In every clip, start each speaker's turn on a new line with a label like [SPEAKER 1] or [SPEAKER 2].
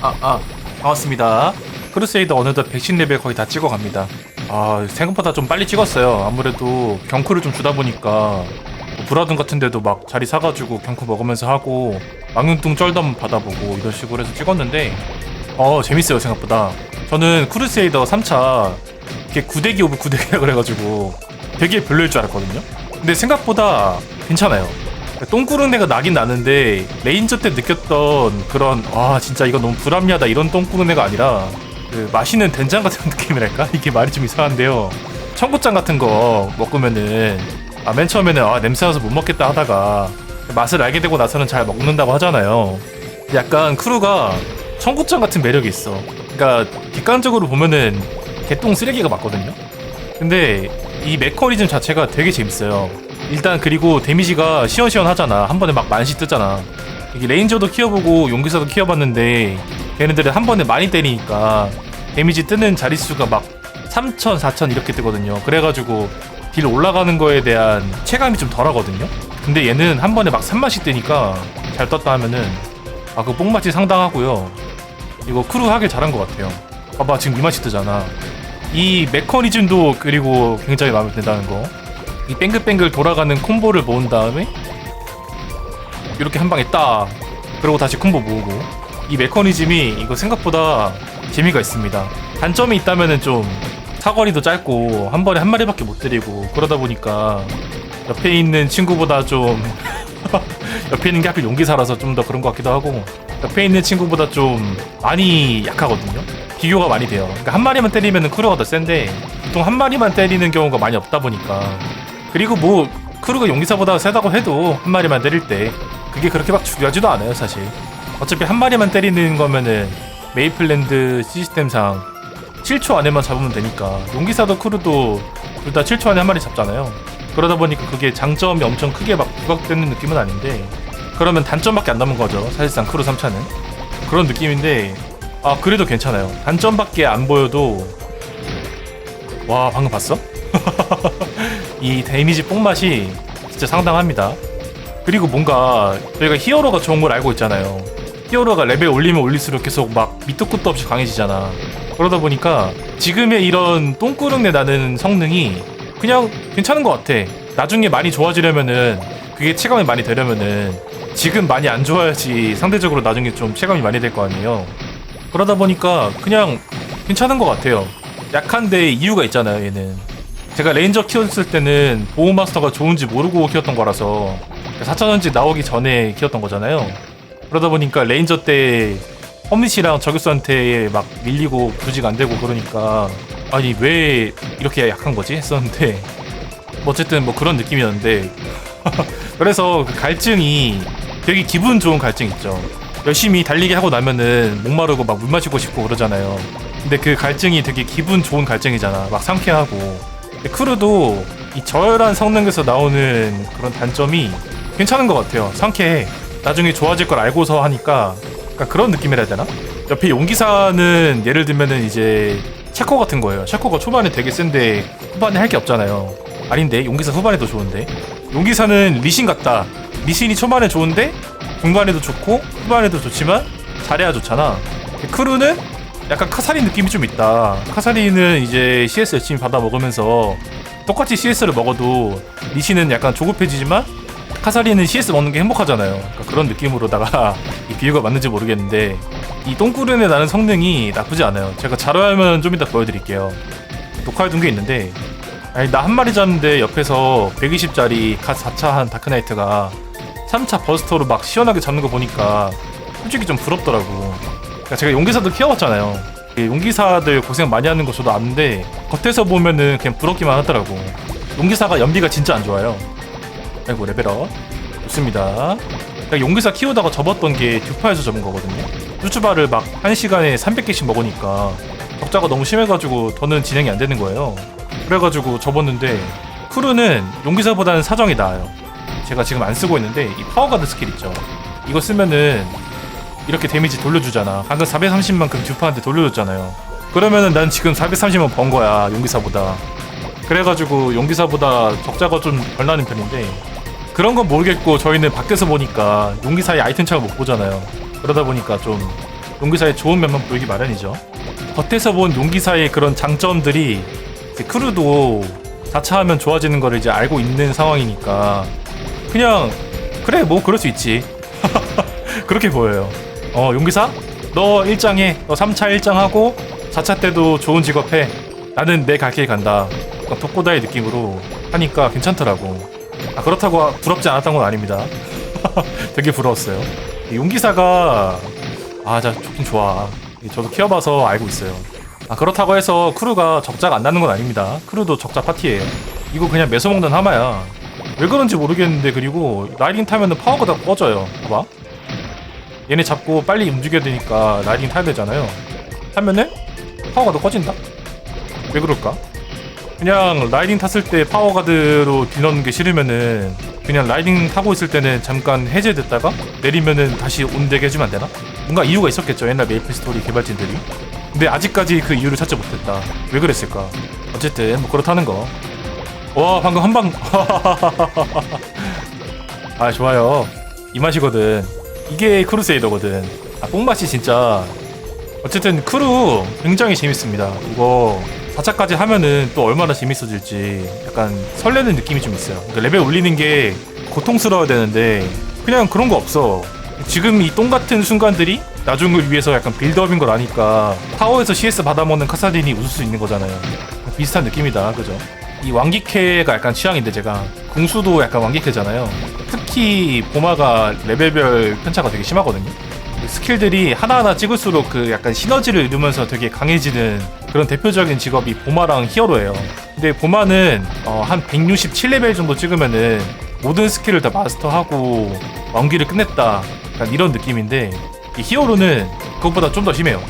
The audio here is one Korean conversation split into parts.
[SPEAKER 1] 아, 아, 반갑습니다. 크루세이더 어느덧 백신 레벨 거의 다 찍어갑니다. 아, 생각보다 좀 빨리 찍었어요. 아무래도 경크를 좀 주다 보니까 뭐 브라든 같은 데도 막 자리 사가지고 경크 먹으면서 하고 망윤뚱 쩔담 받아보고 이런 식으로 해서 찍었는데 어, 재밌어요, 생각보다. 저는 크루세이더 3차 이게 구대기 오브 구대기라 그래가지고 되게 별로일 줄 알았거든요. 근데 생각보다 괜찮아요. 똥구릉내가 나긴 나는데 레인저 때 느꼈던 그런 와 진짜 이거 너무 불합리하다 이런 똥구릉내가 아니라 그 맛있는 된장 같은 느낌이랄까? 이게 말이 좀 이상한데요. 청국장 같은 거 먹으면은 아 맨 처음에는 아 냄새 나서 못 먹겠다 하다가 맛을 알게 되고 나서는 잘 먹는다고 하잖아요. 약간 크루가 청국장 같은 매력이 있어. 그러니까 객관적으로 보면은 개똥 쓰레기가 맞거든요. 근데 이 메커니즘 자체가 되게 재밌어요. 일단 그리고 데미지가 시원시원하잖아. 한 번에 막 만시 뜨잖아. 이게 레인저도 키워보고 용기사도 키워봤는데 걔네들은 한 번에 많이 때리니까 데미지 뜨는 자릿수가 막 3천, 4천 이렇게 뜨거든요. 그래가지고 딜 올라가는 거에 대한 체감이 좀 덜하거든요. 근데 얘는 한 번에 막 3만씩 뜨니까 잘 떴다 하면은 아 그 뽕맛이 상당하고요. 이거 크루 하길 잘한 것 같아요. 봐봐 지금 2만씩 뜨잖아. 이 메커니즘도 그리고 굉장히 마음에 든다는 거. 이 뱅글뱅글 돌아가는 콤보를 모은 다음에 이렇게 한 방에 딱 그리고 다시 콤보 모으고 이 메커니즘이 이거 생각보다 재미가 있습니다. 단점이 있다면은 좀 사거리도 짧고 한 번에 한 마리밖에 못 때리고 그러다 보니까 옆에 있는 친구보다 좀 옆에 있는 게 하필 용기사라서 좀 더 그런 것 같기도 하고 옆에 있는 친구보다 좀 많이 약하거든요. 비교가 많이 돼요. 그러니까 한 마리만 때리면 크루가 더 센데 보통 한 마리만 때리는 경우가 많이 없다 보니까 그리고 뭐 크루가 용기사보다 세다고 해도 한 마리만 때릴 때 그게 그렇게 막 중요하지도 않아요 사실. 어차피 한 마리만 때리는 거면은 메이플랜드 시스템상 7초 안에만 잡으면 되니까 용기사도 크루도 둘 다 7초 안에 한 마리 잡잖아요. 그러다 보니까 그게 장점이 엄청 크게 막 부각되는 느낌은 아닌데 그러면 단점밖에 안 남은 거죠 사실상 크루 3차는 그런 느낌인데 아 그래도 괜찮아요 단점밖에 안 보여도 와 방금 봤어? 이 데미지 뽕맛이 진짜 상당합니다. 그리고 뭔가 저희가 히어로가 좋은 걸 알고 있잖아요. 히어로가 레벨 올리면 올릴수록 계속 막 밑도 끝도 없이 강해지잖아. 그러다 보니까 지금의 이런 똥구릉내 나는 성능이 그냥 괜찮은 것 같아. 나중에 많이 좋아지려면은 그게 체감이 많이 되려면은 지금 많이 안 좋아야지 상대적으로 나중에 좀 체감이 많이 될 거 아니에요. 그러다 보니까 그냥 괜찮은 것 같아요. 약한데 이유가 있잖아요, 얘는. 제가 레인저 키웠을 때는 보호마스터가 좋은지 모르고 키웠던 거라서 4차전지 나오기 전에 키웠던 거잖아요. 그러다 보니까 레인저 때 험릿이랑 저격수한테 막 밀리고 부지가 안 되고 그러니까 아니 왜 이렇게 약한 거지 했었는데 뭐 어쨌든 뭐 그런 느낌이었는데 그래서 그 갈증이 되게 기분 좋은 갈증 있죠. 열심히 달리기 하고 나면은 목마르고 막 물 마시고 싶고 그러잖아요. 근데 그 갈증이 되게 기분 좋은 갈증이잖아. 막 상쾌하고. 크루도 이 저열한 성능에서 나오는 그런 단점이 괜찮은 것 같아요. 상쾌해. 나중에 좋아질 걸 알고서 하니까 그러니까 그런 느낌이라 해야 되나? 옆에 용기사는 예를 들면은 이제 샤코 같은 거예요. 샤코가 초반에 되게 센데 후반에 할 게 없잖아요. 아닌데 용기사 후반에 더 좋은데 용기사는 리신 같다. 리신이 초반에 좋은데 중반에도 좋고 후반에도 좋지만 잘해야 좋잖아. 크루는 약간 카사린 느낌이 좀 있다. 카사린은 이제 CS 열심히 받아 먹으면서 똑같이 CS를 먹어도 리신은 약간 조급해지지만 카사린은 CS 먹는 게 행복하잖아요. 그러니까 그런 느낌으로다가 이 비유가 맞는지 모르겠는데 이 똥구른에 나는 성능이 나쁘지 않아요. 제가 자료화면 좀 이따 보여드릴게요. 녹화해둔 게 있는데 아니 나 한 마리 잡는데 옆에서 120짜리 갓 4차 한 다크나이트가 3차 버스터로 막 시원하게 잡는 거 보니까 솔직히 좀 부럽더라고. 그러니까 제가 용기사도 키워봤잖아요. 이 용기사들 고생 많이 하는 거 저도 아는데 겉에서 보면은 그냥 부럽기만 하더라고. 용기사가 연비가 진짜 안 좋아요. 아이고 레벨업 좋습니다. 용기사 키우다가 접었던 게 듀파에서 접은 거거든요. 쭈쭈바를 막 한 시간에 300개씩 먹으니까 적자가 너무 심해가지고 더는 진행이 안 되는 거예요. 그래가지고 접었는데 크루는 용기사보다는 사정이 나아요. 제가 지금 안 쓰고 있는데 이 파워가드 스킬 있죠. 이거 쓰면은 이렇게 데미지 돌려주잖아. 방금 430만큼 듀파한테 돌려줬잖아요. 그러면은 난 지금 430만 번 거야 용기사보다. 그래가지고 용기사보다 적자가 좀 덜 나는 편인데 그런 건 모르겠고 저희는 밖에서 보니까 용기사의 아이템 차가 못 보잖아요. 그러다 보니까 좀 용기사의 좋은 면만 보이기 마련이죠. 겉에서 본 용기사의 그런 장점들이 크루도 자차하면 좋아지는 거를 이제 알고 있는 상황이니까 그냥 그래 뭐 그럴 수 있지 그렇게 보여요. 어 용기사 너 일장해 너 3차 일장하고 4차 때도 좋은 직업 해 나는 내 갈 길 간다. 약간 독고다의 느낌으로 하니까 괜찮더라고. 아 그렇다고 부럽지 않았던 건 아닙니다. 되게 부러웠어요. 이 용기사가 아자 좋긴 좋아. 저도 키워봐서 알고 있어요. 아 그렇다고 해서 크루가 적자가 안 나는 건 아닙니다. 크루도 적자 파티예요. 이거 그냥 매서 먹는 하마야. 왜 그런지 모르겠는데 그리고 라이딩 타면은 파워가 다 꺼져요. 봐봐. 얘네 잡고 빨리 움직여야 되니까 라이딩 타야 되잖아요. 타면은 파워가 더 꺼진다. 왜 그럴까? 그냥 라이딩 탔을 때 파워가드로 딜 넣는 게 싫으면은 그냥 라이딩 타고 있을 때는 잠깐 해제됐다가 내리면은 다시 온되게 해주면 안 되나? 뭔가 이유가 있었겠죠 옛날 메이플 스토리 개발진들이 근데 아직까지 그 이유를 찾지 못했다 왜 그랬을까 어쨌든 뭐 그렇다는 거와 방금 한방 아 좋아요 이 맛이거든 이게 크루세이더거든. 아 뽕맛이 진짜. 어쨌든 크루 굉장히 재밌습니다. 이거 4차까지 하면은 또 얼마나 재밌어질지 약간 설레는 느낌이 좀 있어요. 그러니까 레벨 올리는 게 고통스러워야 되는데 그냥 그런 거 없어. 지금 이 똥 같은 순간들이 나중을 위해서 약간 빌드업인 걸 아니까 타워에서 CS 받아먹는 카사딘이 웃을 수 있는 거잖아요. 비슷한 느낌이다. 그죠? 이 왕기캐가 약간 취향인데 제가 궁수도 약간 왕기캐잖아요 특히 보마가 레벨별 편차가 되게 심하거든요 스킬들이 하나하나 찍을수록 그 약간 시너지를 이루면서 되게 강해지는 그런 대표적인 직업이 보마랑 히어로예요. 근데 보마는 어, 한 167레벨 정도 찍으면은 모든 스킬을 다 마스터하고 왕기를 끝냈다. 약간 이런 느낌인데 이 히어로는 그것보다 좀 더 심해요.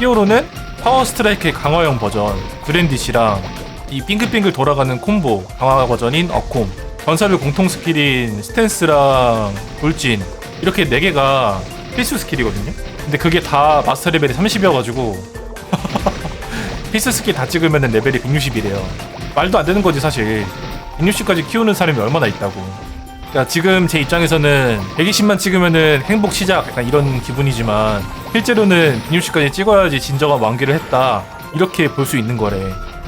[SPEAKER 1] 히어로는 파워 스트라이크의 강화형 버전 그랜디시랑 이 빙글빙글 돌아가는 콤보 강화 버전인 어콤 전사를 공통 스킬인 스탠스랑 돌진 이렇게 4개가 필수 스킬이거든요. 근데 그게 다 마스터 레벨이 30이어가지고 필수 스킬 다 찍으면 레벨이 160이래요. 말도 안 되는 거지 사실. 160까지 키우는 사람이 얼마나 있다고. 그러니까 지금 제 입장에서는 120만 찍으면은 행복 시작 약간 이런 기분이지만 실제로는 160까지 찍어야지 진정한 완기를 했다 이렇게 볼 수 있는 거래.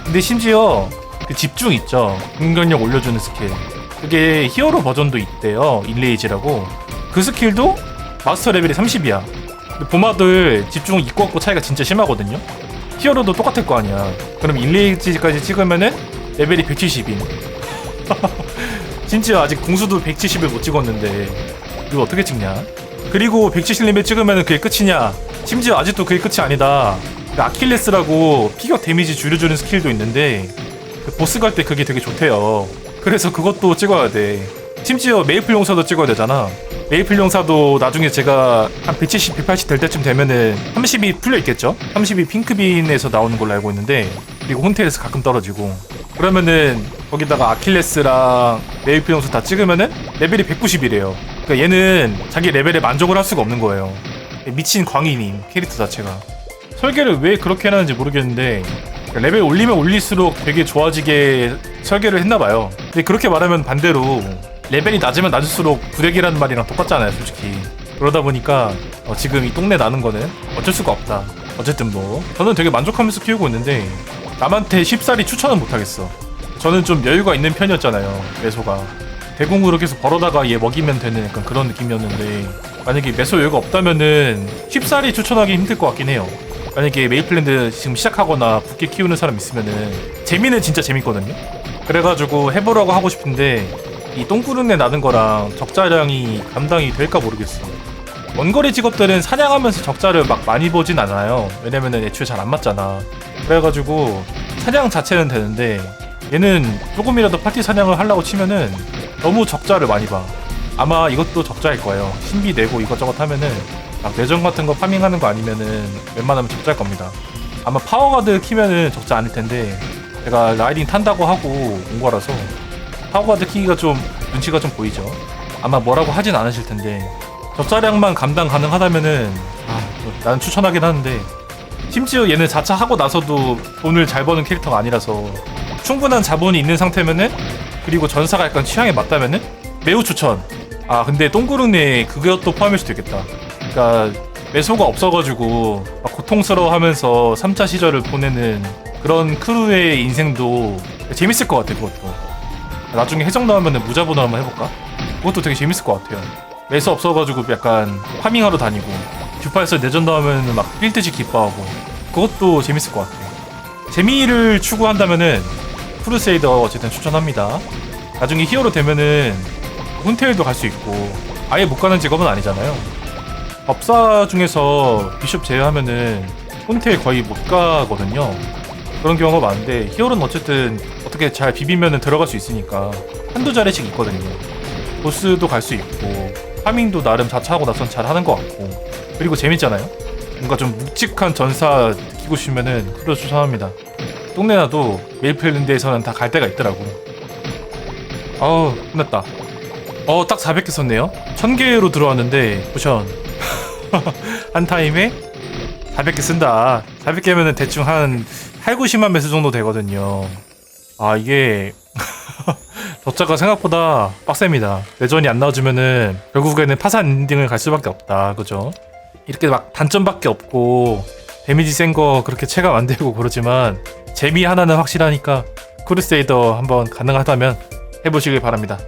[SPEAKER 1] 근데 심지어 그 집중 있죠. 공격력 올려주는 스킬. 그게 히어로 버전도 있대요. 일레이지라고. 그 스킬도 마스터 레벨이 30이야. 보마들 집중 있고 없고 차이가 진짜 심하거든요. 히어로도 똑같을 거 아니야. 그럼 일레이지까지 찍으면은 레벨이 170인. 진짜 아직 궁수도 170을 못 찍었는데 이거 어떻게 찍냐? 그리고 170레벨 찍으면 그게 끝이냐? 심지어 아직도 그게 끝이 아니다. 그 아킬레스라고 피격 데미지 줄여주는 스킬도 있는데 그 보스 갈 때 그게 되게 좋대요. 그래서 그것도 찍어야 돼. 심지어 메이플 용사도 찍어야 되잖아. 메이플 용사도 나중에 제가 한 170, 180 될 때쯤 되면은 30이 풀려 있겠죠? 30이 핑크빈에서 나오는 걸로 알고 있는데 그리고 혼텔에서 가끔 떨어지고 그러면은 거기다가 아킬레스랑 메이플 용사 다 찍으면은 레벨이 190이래요. 그러니까 얘는 자기 레벨에 만족을 할 수가 없는 거예요. 미친 광인임 캐릭터 자체가. 설계를 왜 그렇게 해놨는지 모르겠는데 레벨 올리면 올릴수록 되게 좋아지게 설계를 했나봐요. 근데 그렇게 말하면 반대로 레벨이 낮으면 낮을수록 부대기라는 말이랑 똑같잖아요, 솔직히. 그러다 보니까 어, 지금 이 똥내 나는 거는 어쩔 수가 없다. 어쨌든 뭐 저는 되게 만족하면서 키우고 있는데 남한테 쉽사리 추천은 못하겠어. 저는 좀 여유가 있는 편이었잖아요, 매소가. 대공으로 계속 벌어다가 얘 먹이면 되는 약간 그런 느낌이었는데 만약에 매소 여유가 없다면은 쉽사리 추천하기 힘들 것 같긴 해요. 만약에 메이플랜드 지금 시작하거나 붙게 키우는 사람 있으면은 재미는 진짜 재밌거든요. 그래가지고 해보라고 하고 싶은데 이 똥구릉내 나는 거랑 적자량이 감당이 될까 모르겠어. 원거리 직업들은 사냥하면서 적자를 막 많이 보진 않아요. 왜냐면은 애초에 잘 안 맞잖아. 그래가지고 사냥 자체는 되는데 얘는 조금이라도 파티 사냥을 하려고 치면은 너무 적자를 많이 봐. 아마 이것도 적자일 거예요. 신비 내고 이것저것 하면은 막 내전 같은 거 파밍하는 거 아니면은 웬만하면 적자일 겁니다. 아마 파워가드 키면은 적자 아닐 텐데 제가 라이딩 탄다고 하고 온 거라서 파워가드 키기가 좀 눈치가 좀 보이죠. 아마 뭐라고 하진 않으실 텐데 적자량만 감당 가능하다면은 아, 뭐 나는 추천하긴 하는데 심지어 얘는 4차 하고 나서도 돈을 잘 버는 캐릭터가 아니라서 충분한 자본이 있는 상태면은 그리고 전사가 약간 취향에 맞다면은 매우 추천. 아 근데 똥구릉 내에 그것도 포함일 수도 있겠다. 그러니까 매소가 없어가지고 막 고통스러워하면서 3차 시절을 보내는 그런 크루의 인생도 재밌을 것 같아 그것도. 나중에 해적 나오면 무자보도 한번 해볼까? 그것도 되게 재밌을 것 같아요. 매수 없어가지고 약간 파밍하러 다니고 듀파에서 내전 나오면 막 뛸듯이 기뻐하고 그것도 재밌을 것 같아요. 재미를 추구한다면은 크루세이더 어쨌든 추천합니다. 나중에 히어로 되면은 훈테일도 갈 수 있고 아예 못 가는 직업은 아니잖아요. 법사 중에서 비숍 제외하면은 혼테일 거의 못 가거든요. 그런 경우가 많은데 히어로는 어쨌든 어떻게 잘 비비면은 들어갈 수 있으니까 한두 자리씩 있거든요. 보스도 갈 수 있고 파밍도 나름 자차하고 나선 잘 하는 것 같고 그리고 재밌잖아요. 뭔가 좀 묵직한 전사 느끼고 싶으면은 크루 추천합니다. 똥내나도 메이플랜드에서는 다 갈 데가 있더라고. 아우 끝났다. 어 딱 400개 썼네요. 1000개로 들어왔는데 포션 한 타임에 400개 쓴다. 400개면은 대충 한 8, 90만 매수 정도 되거든요. 아, 이게 덕자가 생각보다 빡셉니다. 레전이 안 나와주면은 결국에는 파산 엔딩을 갈 수밖에 없다. 그죠? 이렇게 막 단점밖에 없고 데미지 센 거 그렇게 체감 안 되고 그러지만 재미 하나는 확실하니까 크루세이더 한번 가능하다면 해보시길 바랍니다.